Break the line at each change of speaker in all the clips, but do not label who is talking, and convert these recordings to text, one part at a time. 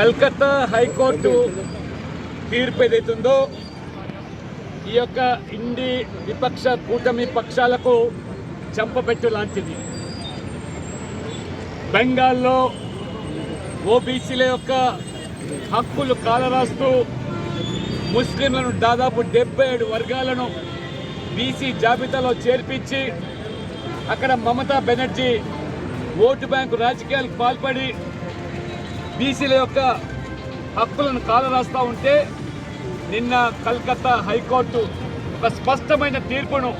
Calcutta high court తీర్పు ఏదైతుందో ఈ యొక్క ఇండి విపక్ష కూటమి పక్షాలకు చంపపెట్టు లాంటిది. బెంగాల్లో ఓబీసీల యొక్క హక్కులు కాలరాస్తూ ముస్లింలను దాదాపు డెబ్బై ఏడు వర్గాలను బీసీ జాబితాలో చేర్పించి అక్కడ మమతా బెనర్జీ ఓటు బ్యాంకు రాజకీయాలకు పాల్పడి బీసీల యొక్క హక్కులను కాలరాస్తూ ఉంటే నిన్న కల్కత్తా హైకోర్టు ఒక స్పష్టమైన తీర్పును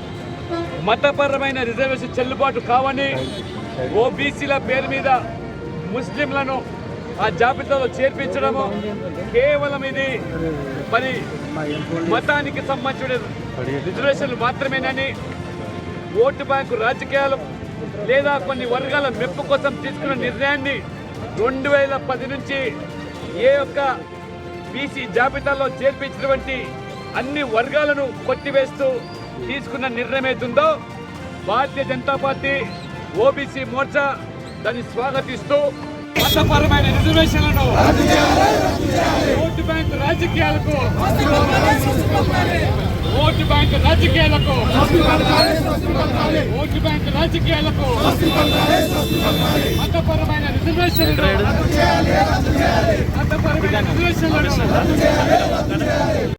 మతపరమైన రిజర్వేషన్ చెల్లుబాటు కావని ఓబీసీల పేరు మీద ముస్లింలను ఆ జాబితాలో చేర్పించడము కేవలం ఇది మరి మతానికి సంబంధించిన రిజర్వేషన్లు మాత్రమేనని ఓటు బ్యాంకు రాజకీయాలు లేదా కొన్ని వర్గాల మెప్పు కోసం తీసుకున్న నిర్ణయాన్ని రెండు వేల పది నుంచి ఏ యొక్క బీసీ జాబితాలో చేర్పించినటువంటి అన్ని వర్గాలను కొట్టివేస్తూ తీసుకున్న నిర్ణయం ఏదుందో భారతీయ జనతా పార్టీ ఓబీసీ మోర్చా దాన్ని స్వాగతిస్తూ మతపరమైన రిజర్వేషన్లను ఓటు బ్యాంకు రాజకీయాలకు ఓటు బ్యాంకు రాజకీయాలకు ఓటు బ్యాంకు రాజకీయాలకు మతపరమైన రిజర్వేషన్లను మతపరమైన రిజర్వేషన్లను